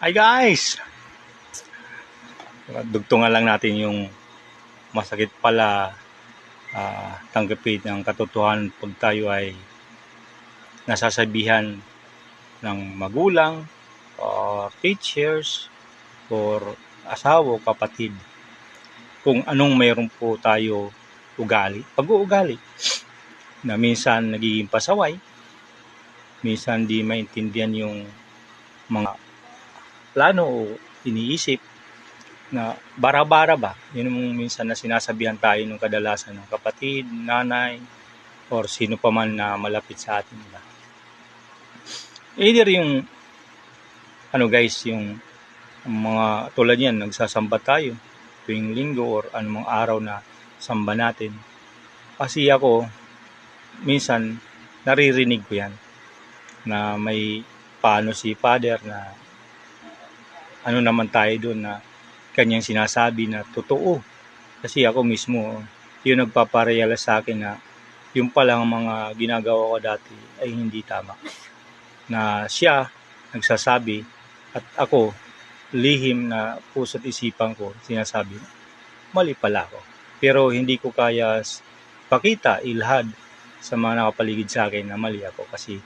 Hi guys! Dugtungan lang natin yung masakit pala ah, tanggapin ng katotohanan pag tayo ay nasasabihan ng magulang or teachers or asawa o kapatid kung anong mayroon po tayo ugali, pag-uugali na minsan nagiging pasaway, minsan di maintindihan yung mga plano o iniisip na bara-bara ba? Yun yung minsan na sinasabihan tayo ng kadalasan ng kapatid, nanay, or sino pa man na malapit sa atin. Diba? Either yung, ano guys, yung mga tulad yan, nagsasamba tayo tuwing linggo or anumang araw na samba natin. Kasi ako, minsan, naririnig ko yan na may paano si father na ano naman tayo doon na kanyang sinasabi na totoo. Kasi ako mismo, yung nagpapareala sa akin na yung palang mga ginagawa ko dati ay hindi tama. Na siya nagsasabi at ako lihim na puso't isipan ko sinasabi mali pala ako. Pero hindi ko kaya pakita, ilhad sa mga nakapaligid sa akin na mali ako kasi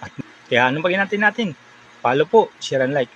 at, kaya ano ba natin natin? Follow po, share and like.